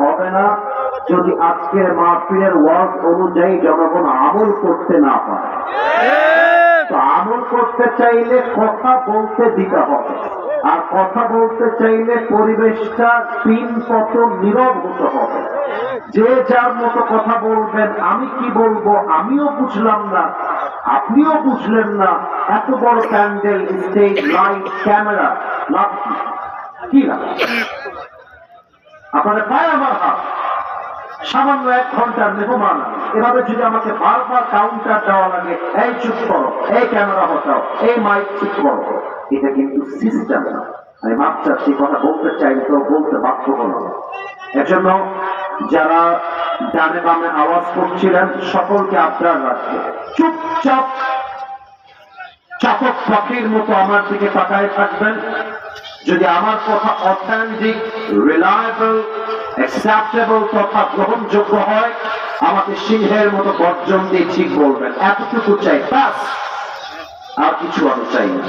হবে না। যদি আজকের মাহফিলের ওয়াজ অনুযায়ী জনগণ আমল করতে না পারে আমল করতে চাইলে কথা বলতে দিতে হবে। আর কথা বলতে চাইলে পরিবেশটা তিন কত নীরব হতে হবে। যে যার মতো কথা বলবেন আমি কি বলব আমিও বুঝলাম না আপনিও বুঝলেন না। এত বড় প্যান্ডেল স্টেজ লাইট ক্যামেরা লাভ কি? লাভ? আপনাদের পায় আমার হাত। সামান্য এক ঘণ্টার মেহমান। এভাবে যদি আমাকে বারবার কাউন্টার দেওয়া লাগে, এই চুপ করো, এই ক্যামেরা হটাও এই মাইক চুপ করো। এটা কিন্তু সিস্টেম না। আমি মাপ চাচ্ছি কথা বলতে চাই তো বলতে বাধ্য হলাম। এজন্য যারা ডানে বামে আওয়াজ করছিলেন, সকলকে আপনার রাখবে চুপচাপ চাপক পাখির মতো আমার দিকে তাকায় থাকবেন। যদি আমার কথা অথেন্টিক রিলায়েবল অ্যাকসেপ্টেবল তথা গ্রহণযোগ্য হয়, আমাকে সিংহের মতো গর্জন দিয়ে ঠিক বলবেন। এতটুকু চাই বাস আর কিছু আমি চাই না।